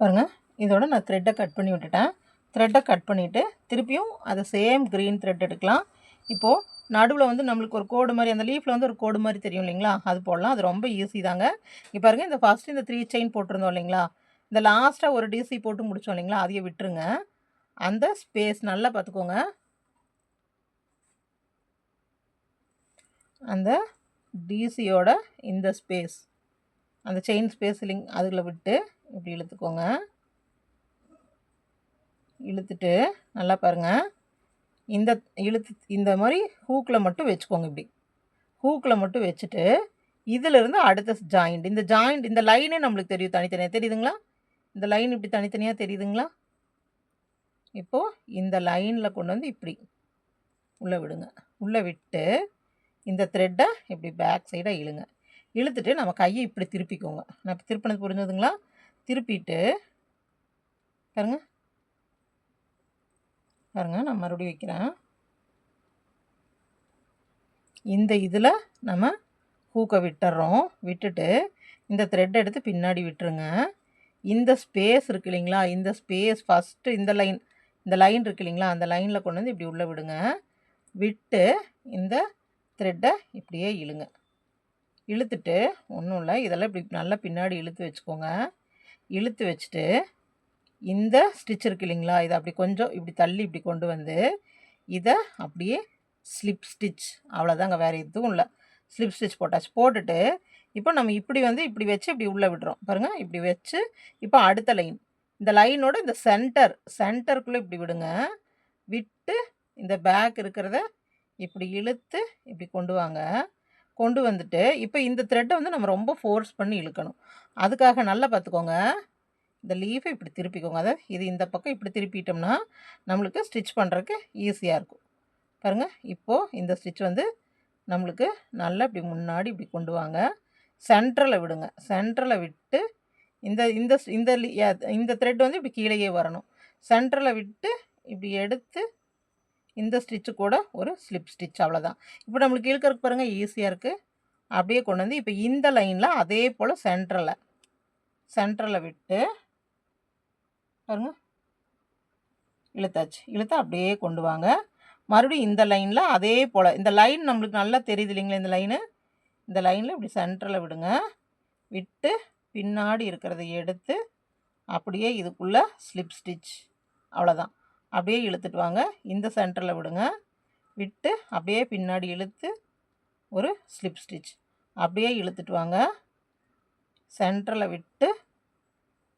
பாருங்கள் இதோட நான் த்ரெட்டை கட் பண்ணி விட்டுட்டேன். த்ரெட்டை கட் பண்ணிவிட்டு திருப்பியும் அதை சேம் க்ரீன் த்ரெட் எடுக்கலாம். இப்போது நடுவில் வந்து நம்மளுக்கு ஒரு கோடு மாதிரி அந்த லீஃபில் வந்து ஒரு கோடு மாதிரி தெரியும் இல்லைங்களா? அது போடலாம். அது ரொம்ப ஈஸி தாங்க. இப்போ பாருங்கள் இந்த ஃபஸ்ட்டு இந்த த்ரீ செயின் போட்டிருந்தோம் இல்லைங்களா? இந்த லாஸ்ட்டாக ஒரு டிசி போட்டு முடித்தோம் இல்லைங்களா? அதையே விட்டுருங்க. அந்த ஸ்பேஸ் நல்லா பார்த்துக்கோங்க. அந்த டிசியோட இந்த ஸ்பேஸ் அந்த செயின் ஸ்பேஸ் அதில் விட்டு இப்படி இழுத்துக்கோங்க. இழுத்துட்டு நல்லா பாருங்கள் இந்த இழுத்து இந்த மாதிரி ஹூக்கில் மட்டும் வச்சுக்கோங்க இப்படி. ஹூக்கில் மட்டும் வச்சுட்டு இதிலிருந்து அடுத்த ஜாயிண்ட் இந்த ஜாயிண்ட் இந்த லைனே நம்மளுக்கு தெரியும் தனித்தனியாக தெரியுதுங்களா? இந்த லைன் இப்படி தனித்தனியாக தெரியுதுங்களா? இப்போது இந்த லைனில் கொண்டு வந்து இப்படி உள்ளே விடுங்க. உள்ளே விட்டு இந்த த்ரெட்டை இப்படி பேக் சைடாக இழுங்க. இழுத்துட்டு நம்ம கையை இப்படி திருப்பிக்கோங்க. நான் இப்போ திருப்பினது புரிஞ்சதுங்களா? திருப்பிட்டு பாருங்க. பாருங்க நான் மறுபடியும் வைக்கிறேன். இந்த இதில் நம்ம ஹூக்கை விட்டுறோம். விட்டுட்டு இந்த த்ரெட் எடுத்து பின்னாடி விட்டுருங்க. இந்த ஸ்பேஸ் இருக்கு இல்லைங்களா? இந்த ஸ்பேஸ் ஃபஸ்ட்டு இந்த லைன் இந்த லைன் இருக்கு இல்லைங்களா? அந்த லைனில் கொண்டு வந்து இப்படி உள்ளே விடுங்க. விட்டு இந்த த்ரெட்டை இப்படியே இழுங்க. இழுத்துட்டு ஒன்றும் இல்லை இதெல்லாம் இப்படி நல்லா பின்னாடி இழுத்து வச்சுக்கோங்க. இழுத்து வச்சுட்டு இந்த ஸ்டிச் இருக்கு இல்லைங்களா இதை அப்படி கொஞ்சம் இப்படி தள்ளி இப்படி கொண்டு வந்து இதை அப்படியே ஸ்லிப் ஸ்டிச் அவ்வளோதாங்க வேறு எதுவும் இல்லை. ஸ்லிப் ஸ்டிச் போட்டாச்சு. போட்டுட்டு இப்போ நம்ம இப்படி வந்து இப்படி வச்சு இப்படி உள்ளே விடுறோம். பாருங்கள் இப்படி வச்சு இப்போ அடுத்த லைன் இந்த லைனோட இந்த சென்டர் சென்டருக்குள்ளே இப்படி விடுங்க. விட்டு இந்த பேக் இருக்கிறத இப்படி இழுத்து இப்படி கொண்டு வாங்க. கொண்டு வந்துட்டு இப்போ இந்த த்ரெட்டை வந்து நம்ம ரொம்ப ஃபோர்ஸ் பண்ணி இழுக்கணும். அதுக்காக நல்லா பார்த்துக்கோங்க இந்த லீஃபை இப்படி திருப்பிக்கோங்க. அதை இது இந்த பக்கம் இப்படி திருப்பிட்டோம்னா நம்மளுக்கு ஸ்டிச் பண்ணுறதுக்கு ஈஸியாக இருக்கும். பாருங்கள் இப்போது இந்த ஸ்டிச் வந்து நம்மளுக்கு நல்லா இப்படி முன்னாடி இப்படி கொண்டு வாங்க. சென்டரில் விடுங்க. சென்டரில் விட்டு இந்த இந்த இந்த இந்த த்ரெட் வந்து இப்படி கீழேயே வரணும். சென்டரில் விட்டு இப்படி எடுத்து இந்த ஸ்டிச்சு கூட ஒரு ஸ்லிப் ஸ்டிச் அவ்வளோதான் இப்போ நம்மளுக்கு இழுக்கறக்கு பாருங்கள் ஈஸியாக இருக்குது அப்படியே கொண்டு வந்து இப்போ இந்த லைனில் அதே போல் சென்டரில் சென்டரில் விட்டு பாருங்க. இழுத்தாச்சு. இழுத்து அப்படியே கொண்டு வாங்க. மறுபடியும் இந்த லைனில் அதே போல் இந்த லைன் நம்மளுக்கு நல்லா தெரியுது இல்லைங்களா இந்த லைனு இந்த லைனில் இப்படி சென்டரில் விடுங்க. விட்டு பின்னாடி இருக்கிறத எடுத்து அப்படியே இதுக்குள்ளே ஸ்லிப் ஸ்டிச் அவ்வளோதான் அப்படியே இழுத்துட்டு வாங்க. இந்த சென்டரில் விடுங்க. விட்டு அப்படியே பின்னாடி இழுத்து ஒரு ஸ்லிப் ஸ்டிச் அப்படியே இழுத்துட்டு வாங்க. சென்டரில் விட்டு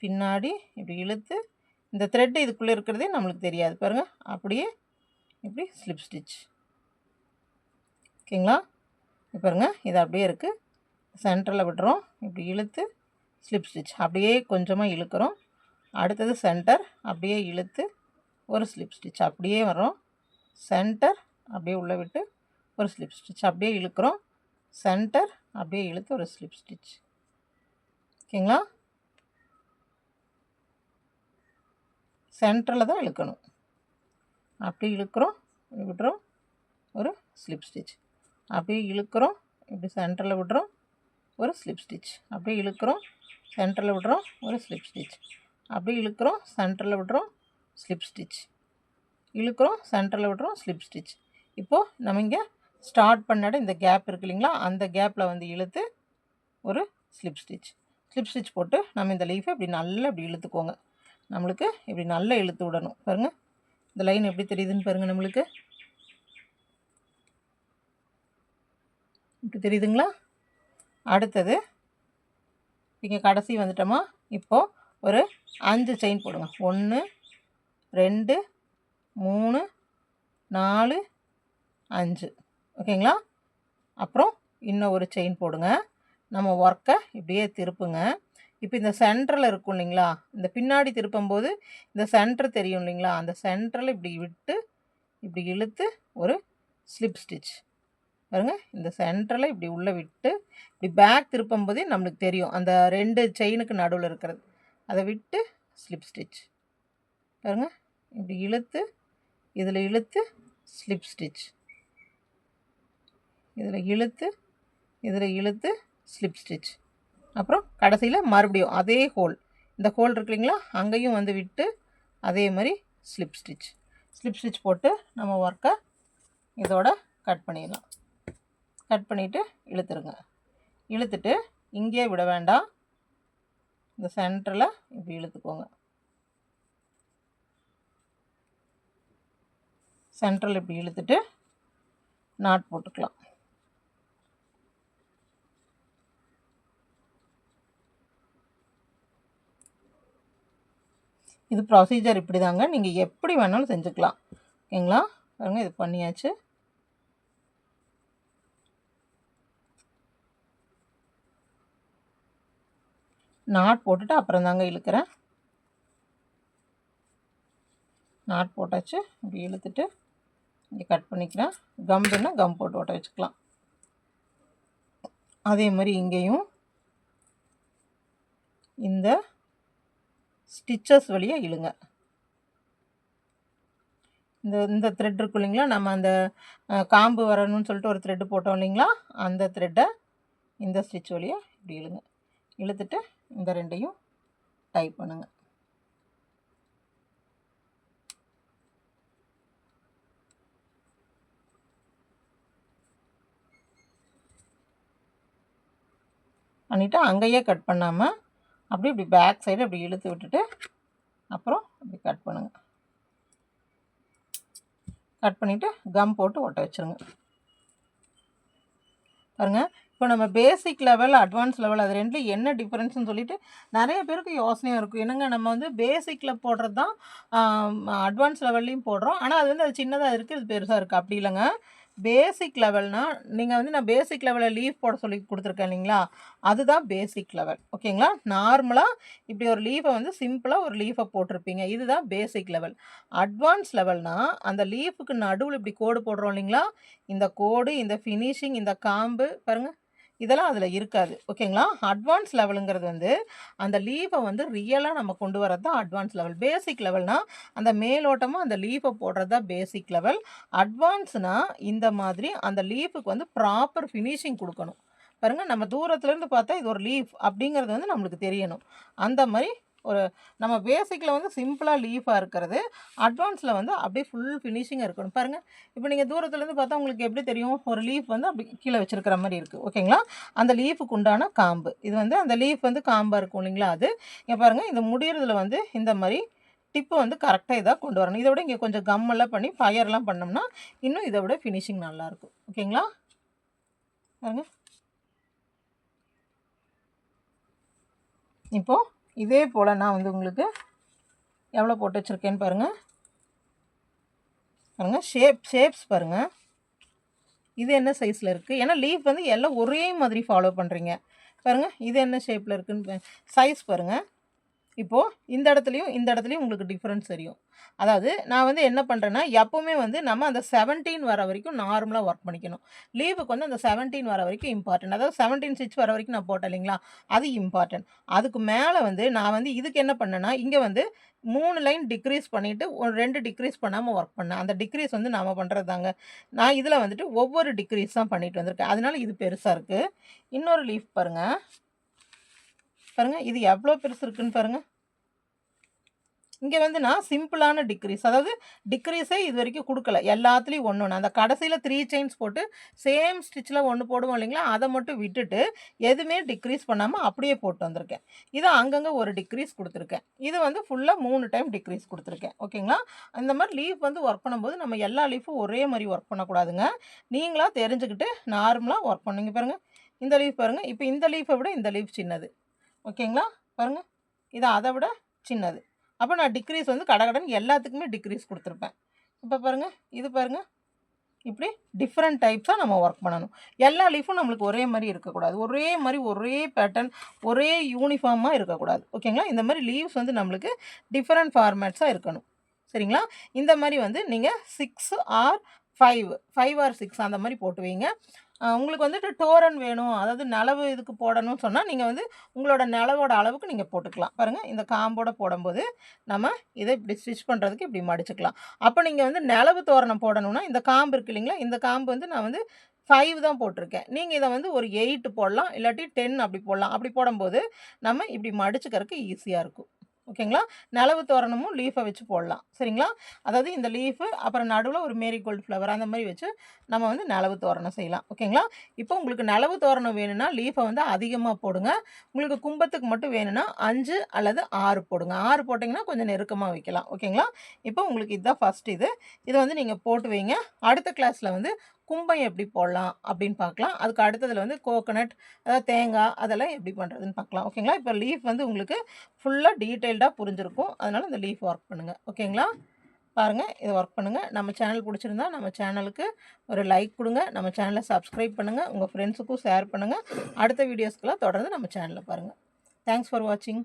பின்னாடி இப்படி இழுத்து இந்த த்ரெட்டு இதுக்குள்ளே இருக்கிறதே நம்மளுக்கு தெரியாது. பாருங்கள் அப்படியே இப்படி ஸ்லிப் ஸ்டிச் ஓகேங்களா? இப்போ பாருங்க. இது அப்படியே இருக்குது சென்டரில் விடுறோம். இப்படி இழுத்து ஸ்லிப் ஸ்டிச் அப்படியே கொஞ்சமாக இழுக்கிறோம். அடுத்தது சென்டர் அப்படியே இழுத்து ஒரு ஸ்லிப் ஸ்டிச் அப்படியே வரும் சென்டர் அப்படியே உள்ளே விட்டு ஒரு ஸ்லிப் ஸ்டிச் அப்படியே இழுக்கிறோம். சென்டர் அப்படியே இழுத்து ஒரு ஸ்லிப் ஸ்டிச் ஓகேங்களா? சென்டரில் தான் இழுக்கணும். அப்படி இழுக்கிறோம். விடுறோம் ஒரு ஸ்லிப் ஸ்டிச் அப்படியே இழுக்கிறோம். இப்படி சென்டரில் விடுறோம் ஒரு ஸ்லிப் ஸ்டிச் அப்படியே இழுக்கிறோம். சென்டரில் விடுறோம் ஒரு ஸ்லிப் ஸ்டிச் அப்படியே இழுக்கிறோம். சென்டரில் விடுறோம் ஸ்லிப் ஸ்டிச் இழுக்கிறோம் சென்டரில் விடுறோம் ஸ்லிப் ஸ்டிச் இப்போது நம்ம இங்கே ஸ்டார்ட் பண்ணாட இந்த கேப் இருக்கு இல்லைங்களா? அந்த கேப்பில் வந்து இழுத்து ஒரு ஸ்லிப் ஸ்டிச் ஸ்லிப் ஸ்டிச் போட்டு நம்ம இந்த லீஃபை இப்படி நல்லா இப்படி இழுத்துக்கோங்க. நம்மளுக்கு இப்படி நல்லா இழுத்து விடணும். பாருங்கள் இந்த லைன் எப்படி தெரியுதுன்னு பாருங்கள் நம்மளுக்கு. இப்படி தெரியுதுங்களா? அடுத்தது இங்கே கடைசி வந்துட்டோமா? இப்போது ஒரு அஞ்சு செயின் போடுங்க. ஒன்று ரெண்டு மூணு நாலு அஞ்சு. ஓகேங்களா? அப்புறம் இன்னும் ஒரு செயின் போடுங்க. நம்ம ஒர்க்கை இப்படியே திருப்புங்க. இப்போ இந்த சென்டரில் இருக்கும் இல்லைங்களா? இந்த பின்னாடி திருப்பும்போது இந்த சென்டர் தெரியும் இல்லைங்களா? அந்த சென்டரில் இப்படி விட்டு இப்படி இழுத்து ஒரு ஸ்லிப் ஸ்டிச் பாருங்க இந்த சென்டரில் இப்படி உள்ளே விட்டு இப்படி பேக் திருப்பும்போதே நம்மளுக்கு தெரியும். அந்த ரெண்டு செயினுக்கு நடுவில் இருக்கிறது. அதை விட்டு ஸ்லிப் ஸ்டிச் பாருங்கள் இப்படி இழுத்து இதில் இழுத்து ஸ்லிப் ஸ்டிச் இதில் இழுத்து இதில் இழுத்து ஸ்லிப் ஸ்டிச் அப்புறம் கடைசியில் மறுபடியும் அதே ஹோல் இந்த ஹோல் இருக்கு இல்லைங்களா? அங்கேயும் வந்து விட்டு அதே மாதிரி ஸ்லிப் ஸ்டிச் ஸ்லிப் ஸ்டிச் போட்டு நம்ம ஒர்க்கை இதோட கட் பண்ணிடலாம். கட் பண்ணிவிட்டு இழுத்துருங்க. இழுத்துட்டு இங்கேயே விட வேண்டாம். இந்த சென்டரில் இப்படி இழுத்துக்கோங்க. சென்ட்ரல் இப்படி இழுத்துட்டு நாட் போட்டுக்கலாம். இது ப்ரொசீஜர் இப்படி தாங்க நீங்கள் எப்படி வேணாலும் செஞ்சுக்கலாம். ஓகேங்களா? பாருங்க இது பண்ணியாச்சு. நாட் போட்டுட்டு அப்புறம் தாங்க இழுக்கிறேன். நாட் போட்டாச்சு. இப்படி இழுத்துட்டு இங்கே கட் பண்ணிக்கிறேன். கம்புன்னா கம் போட்டு ஓட்ட வச்சுக்கலாம். அதே மாதிரி இங்கேயும் இந்த ஸ்டிச்சஸ் வழியாக இழுங்க. இந்த இந்த த்ரெட் இருக்கும் இல்லைங்களா? நம்ம அந்த காம்பு வரணும்னு சொல்லிட்டு ஒரு த்ரெட்டு போட்டோம் இல்லைங்களா? அந்த த்ரெட்டை இந்த ஸ்டிச் வழியாக இப்படி இழுங்க. இழுத்துட்டு இந்த ரெண்டையும் டைப் பண்ணுங்கள் பண்ணிவிட்டு அங்கேயே கட் பண்ணாமல் அப்படி இப்படி பேக் சைடு அப்படி இழுத்து விட்டுட்டு அப்புறம் அப்படி கட் பண்ணுங்கள் கட் பண்ணிவிட்டு கம் போட்டு ஒட்ட வச்சுருங்க. பாருங்கள் இப்போ நம்ம பேசிக் லெவல் அட்வான்ஸ் லெவல் அது ரெண்டுலையும் என்ன டிஃப்ரென்ஸ்னு சொல்லிட்டு நிறைய பேருக்கு யோசனையும் இருக்கும். என்னங்க நம்ம வந்து பேசிக்கில் போடுறது தான் அட்வான்ஸ் லெவல்லையும் போடுறோம். ஆனால் அது வந்து அது சின்னதாக இருக்குது இது பெருசாக இருக்குது அப்படி இல்லைங்க. பேசிக் லெவல்னால் நீங்கள் வந்து நான் பேசிக் லெவலில் லீஃப் போட சொல்லி கொடுத்துருக்கேன் இல்லைங்களா? அதுதான் பேசிக் லெவல் ஓகேங்களா நார்மலாக இப்படி ஒரு லீஃபை வந்து சிம்பிளாக ஒரு லீஃபை போட்டிருப்பீங்க. இதுதான் பேசிக் லெவல் அட்வான்ஸ் லெவல்னால் அந்த லீஃபுக்கு நடுவில் இப்படி கோடு போடுறோம் இல்லைங்களா? இந்த கோடு இந்த ஃபினிஷிங் இந்த காம்பு பாருங்கள் இதெல்லாம் அதில் இருக்காது. ஓகேங்களா? அட்வான்ஸ் லெவலுங்கிறது வந்து அந்த லீஃபை வந்து ரியலாக நம்ம கொண்டு வரது தான் அட்வான்ஸ் லெவல் பேசிக் லெவல்னால் அந்த மேலோட்டமாக அந்த லீஃபை போடுறது தான் பேசிக் லெவல் அட்வான்ஸ்னால் இந்த மாதிரி அந்த லீஃபுக்கு வந்து ப்ராப்பர் ஃபினிஷிங் கொடுக்கணும். பாருங்கள் நம்ம தூரத்துலேருந்து பார்த்தா இது ஒரு லீஃப் அப்படிங்கிறது வந்து நம்மளுக்கு தெரியணும். அந்த மாதிரி ஒரு நம்ம பேசிக்கில் வந்து சிம்பிளாக லீஃபாக இருக்கிறது. அட்வான்ஸில் வந்து அப்படியே ஃபுல் ஃபினிஷிங்காக இருக்கணும். பாருங்கள் இப்போ நீங்கள் தூரத்துலேருந்து பார்த்தா உங்களுக்கு எப்படி தெரியும்? ஒரு லீஃப் வந்து அப்படி கீழே வச்சுருக்கிற மாதிரி இருக்குது ஓகேங்களா அந்த லீஃபுக்கு உண்டான காம்பு. இது வந்து அந்த லீஃப் வந்து காம்பாக இருக்கும் இல்லைங்களா அது? இங்கே பாருங்கள் இந்த முடிகிறதுல வந்து இந்த மாதிரி டிப்பு வந்து கரெக்டாக இதாக கொண்டு வரணும். இதை விட இங்கே கொஞ்சம் கம்மெல்லாம் பண்ணி ஃபயர்லாம் பண்ணோம்னா இன்னும் இதை விட ஃபினிஷிங் நல்லாயிருக்கும் ஓகேங்களா பாருங்கள் இப்போது இதே போல் நான் வந்து உங்களுக்கு எவ்வளோ போட்டு வச்சுருக்கேன்னு பாருங்கள் பாருங்கள் ஷேப் ஷேப்ஸ் பாருங்கள் இது என்ன சைஸில் இருக்குது ஏன்னா லீஃப் வந்து எல்லாம் ஒரே மாதிரி ஃபாலோ பண்ணுறீங்க பாருங்கள் இது என்ன ஷேப்பில் இருக்குதுன்னு சைஸ் பாருங்கள் இப்போது இந்த இடத்துலையும் இந்த இடத்துலையும் உங்களுக்கு டிஃப்ரென்ஸ் தெரியும். அதாவது நான் வந்து என்ன பண்ணுறேன்னா எப்போவுமே வந்து நம்ம அந்த செவன்டீன் வர வரைக்கும் நார்மலாக ஒர்க் பண்ணிக்கணும். லீவுக்கு வந்து அந்த செவன்டீன் வர வரைக்கும் இம்பார்ட்டன்ட் அதாவது செவன்டீன் சிக்ஸ் வர வரைக்கும் நான் போட்டேன் இல்லைங்களா? அது இம்பார்ட்டன்ட் அதுக்கு மேலே வந்து நான் வந்து இதுக்கு என்ன பண்ணேன்னா இங்கே வந்து மூணு லைன் டிக்ரீஸ் பண்ணிவிட்டு ஒரு ரெண்டு டிக்ரீஸ் பண்ணாமல் ஒர்க் பண்ணேன். அந்த டிக்ரீஸ் வந்து நாம் பண்ணுறது தாங்க. நான் இதில் வந்துட்டு ஒவ்வொரு டிக்ரீஸ் தான் பண்ணிட்டு வந்திருக்கேன். அதனால இது பெருசாக இருக்குது இன்னொரு லீஃப் பாருங்கள் பாருங்கள் இது எவ்வளோ பெருசு இருக்குன்னு பாருங்கள் இங்கே வந்து நான் சிம்பிளான டிக்ரீஸ் அதாவது டிக்ரீஸே இது வரைக்கும் கொடுக்கல. எல்லாத்துலேயும் ஒன்று ஒன்று அந்த கடைசியில் த்ரீ செயின்ஸ் போட்டு சேம் ஸ்டிச்சில் ஒன்று போடுவோம் இல்லைங்களா? அதை மட்டும் விட்டுட்டு எதுவுமே டிக்ரீஸ் பண்ணாமல் அப்படியே போட்டு வந்திருக்கேன். இது அங்கங்கே ஒரு டிக்ரீஸ் கொடுத்துருக்கேன். இது வந்து ஃபுல்லாக மூணு டைம் டிக்ரீஸ் கொடுத்துருக்கேன். ஓகேங்களா? இந்த மாதிரி லீஃப் வந்து ஒர்க் பண்ணும்போது நம்ம எல்லா லீஃபும் ஒரே மாதிரி ஒர்க் பண்ணக்கூடாதுங்க. நீங்களாக தெரிஞ்சுக்கிட்டு நார்மலாக ஒர்க் பண்ணுங்க. பாருங்கள் இந்த லீஃப் பாருங்கள் இப்போ இந்த லீஃபை விட இந்த லீஃப் சின்னது. ஓகேங்களா? பாருங்கள் இது அதை விட சின்னது. அப்போ நான் டிக்ரீஸ் வந்து கடகடன் எல்லாத்துக்குமே டிக்ரீஸ் கொடுத்துருப்பேன். இப்போ பாருங்கள் இது பாருங்கள் இப்படி டிஃப்ரெண்ட் டைப்ஸாக நம்ம ஒர்க் பண்ணணும். எல்லா லீஃபும் நம்மளுக்கு ஒரே மாதிரி இருக்கக்கூடாது. ஒரே மாதிரி ஒரே பேட்டர்ன் ஒரே யூனிஃபார்மாக இருக்கக்கூடாது. ஓகேங்களா இந்த மாதிரி லீவ்ஸ் வந்து நம்மளுக்கு டிஃப்ரெண்ட் ஃபார்மேட்ஸாக இருக்கணும். சரிங்களா? இந்த மாதிரி வந்து நீங்கள் six or five five or six அந்த மாதிரி போட்டு வைங்க. உங்களுக்கு வந்துட்டு டோரன் வேணும். அதாவது நிலவு இதுக்கு போடணும்னு சொன்னால் நீங்கள் வந்து உங்களோட நிலவோட அளவுக்கு நீங்கள் போட்டுக்கலாம். பாருங்கள் இந்த காம்போட போடும்போது நம்ம இதை இப்படி ஸ்டிச் பண்ணுறதுக்கு இப்படி மடிச்சுக்கலாம். அப்போ நீங்கள் வந்து நிலவு தோரணம் போடணும்னா இந்த காம்பு இருக்கு இல்லைங்களா இந்த காம்பு வந்து நான் வந்து ஃபைவ் தான் போட்டிருக்கேன். நீங்கள் இதை வந்து ஒரு எயிட் போடலாம் இல்லாட்டி டென் அப்படி போடலாம். அப்படி போடும்போது நம்ம இப்படி மடிச்சுக்கிறதுக்கு ஈஸியாக இருக்கும். ஓகேங்களா? நிலவு தோரணமும் லீஃபை வச்சு போடலாம். சரிங்களா? அதாவது இந்த லீஃபு அப்புறம் நடுவில் ஒரு மேரிகோல்டு ஃப்ளவர் அந்த மாதிரி வச்சு நம்ம வந்து நிலவு தோரணம் செய்யலாம். ஓகேங்களா? இப்போ உங்களுக்கு நிலவு தோரணம் வேணும்னா லீஃபை வந்து அதிகமாக போடுங்க. உங்களுக்கு கும்பத்துக்கு மட்டும் வேணும்னா அஞ்சு அல்லது ஆறு போடுங்க. ஆறு போட்டிங்கன்னா கொஞ்சம் நெருக்கமாக வைக்கலாம். ஓகேங்களா? இப்போ உங்களுக்கு இதுதான் ஃபஸ்ட் இது. இதை வந்து நீங்கள் போட்டு வைங்க. அடுத்த கிளாஸில் வந்து கும்பம் எப்படி போடலாம் அப்படின்னு பார்க்கலாம். அதுக்கு அடுத்ததில் வந்து கோகனட் அதாவது தேங்காய் அதெல்லாம் எப்படி பண்ணுறதுன்னு பார்க்கலாம். ஓகேங்களா இப்போ லீஃப் வந்து உங்களுக்கு ஃபுல்லாக டீட்டெயில்டாக புரிஞ்சிருக்கும். அதனால் இந்த லீஃப் ஒர்க் பண்ணுங்கள் ஓகேங்களா பாருங்கள் இதை ஒர்க் பண்ணுங்கள் நம்ம சேனல் பிடிச்சிருந்தா நம்ம சேனலுக்கு ஒரு லைக் கொடுங்க. நம்ம சேனலை சப்ஸ்கிரைப் பண்ணுங்கள் உங்கள் ஃப்ரெண்ட்ஸுக்கும் ஷேர் பண்ணுங்கள் அடுத்த வீடியோஸ்க்கெல்லாம் தொடர்ந்து நம்ம சேனலில் பாருங்கள் தேங்க்ஸ் ஃபார் வாட்சிங்